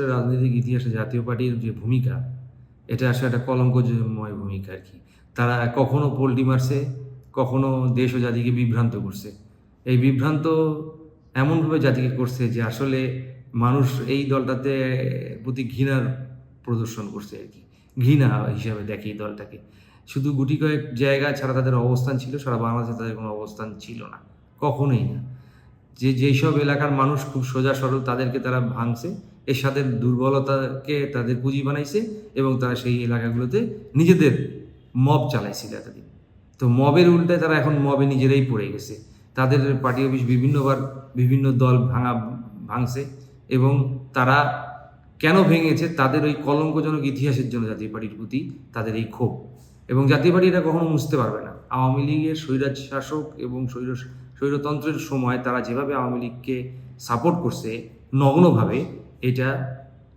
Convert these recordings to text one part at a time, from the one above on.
রাজনৈতিক ইতিহাসে জাতীয় পার্টির যে ভূমিকা, এটা আসলে একটা কলঙ্কময় ভূমিকা আর কি। তারা কখনো পোল্টি মারছে, কখনো দেশ ও জাতিকে বিভ্রান্ত করছে। এই বিভ্রান্ত এমনভাবে জাতিকে করছে যে আসলে মানুষ এই দলটাতে প্রতি ঘৃণার প্রদর্শন করছে আর কি। ঘৃণা হিসাবে দেখে এই দলটাকে। শুধু গুটি কয়েক জায়গা ছাড়া তাদের অবস্থান ছিল, সারা বাংলাদেশে তাদের কোনো অবস্থান ছিল না। কখনোই না। যে যেসব এলাকার মানুষ খুব সোজা সরল তাদেরকে তারা ভাঙছে এর সাথে দুর্বলতাকে তাদের পুঁজি বানাইছে এবং তারা সেই এলাকাগুলোতে নিজেদের মব চালাইছিল এতদিন তো মবের উল্টায় তারা এখন মবে নিজেরাই পড়ে গেছে। তাদের পার্টি অফিস বিভিন্নবার বিভিন্ন দল ভাঙা, ভাঙছে এবং তারা কেন ভেঙেছে? তাদের ওই কলঙ্কজনক ইতিহাসের জন্য জাতীয় পার্টির প্রতি তাদের এই ক্ষোভ। এবং জাতীয় পার্টি এটা কখনো মুছতে পারবে না। আওয়ামী লীগের স্বৈরাজ শাসক এবং স্বৈর স্বৈরতন্ত্রের সময় তারা যেভাবে আওয়ামী লীগকে সাপোর্ট করছে, নগ্নভাবে এটা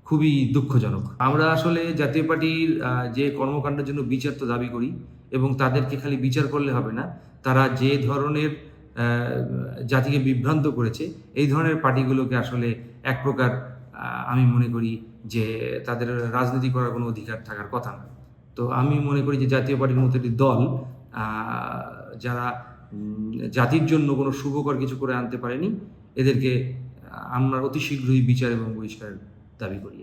খুবই দুঃখজনক। আমরা আসলে জাতীয় পার্টির যে কর্মকাণ্ডের জন্য বিচার তো দাবি করি এবং তাদেরকে খালি বিচার করলে হবে না, তারা যে ধরনের জাতিকে বিভ্রান্ত করেছে, এই ধরনের পার্টিগুলোকে আসলে এক প্রকার আমি মনে করি যে তাদের রাজনীতি করার কোনো অধিকার থাকার কথা না। তো আমি মনে করি যে জাতীয় পার্টির মতো একটি দল যারা জাতির জন্য কোনো শুভকর কিছু করে আনতে পারেনি। এদেরকে আমরা অতি শীঘ্রই বিচার এবং বহিষ্কার দাবি করি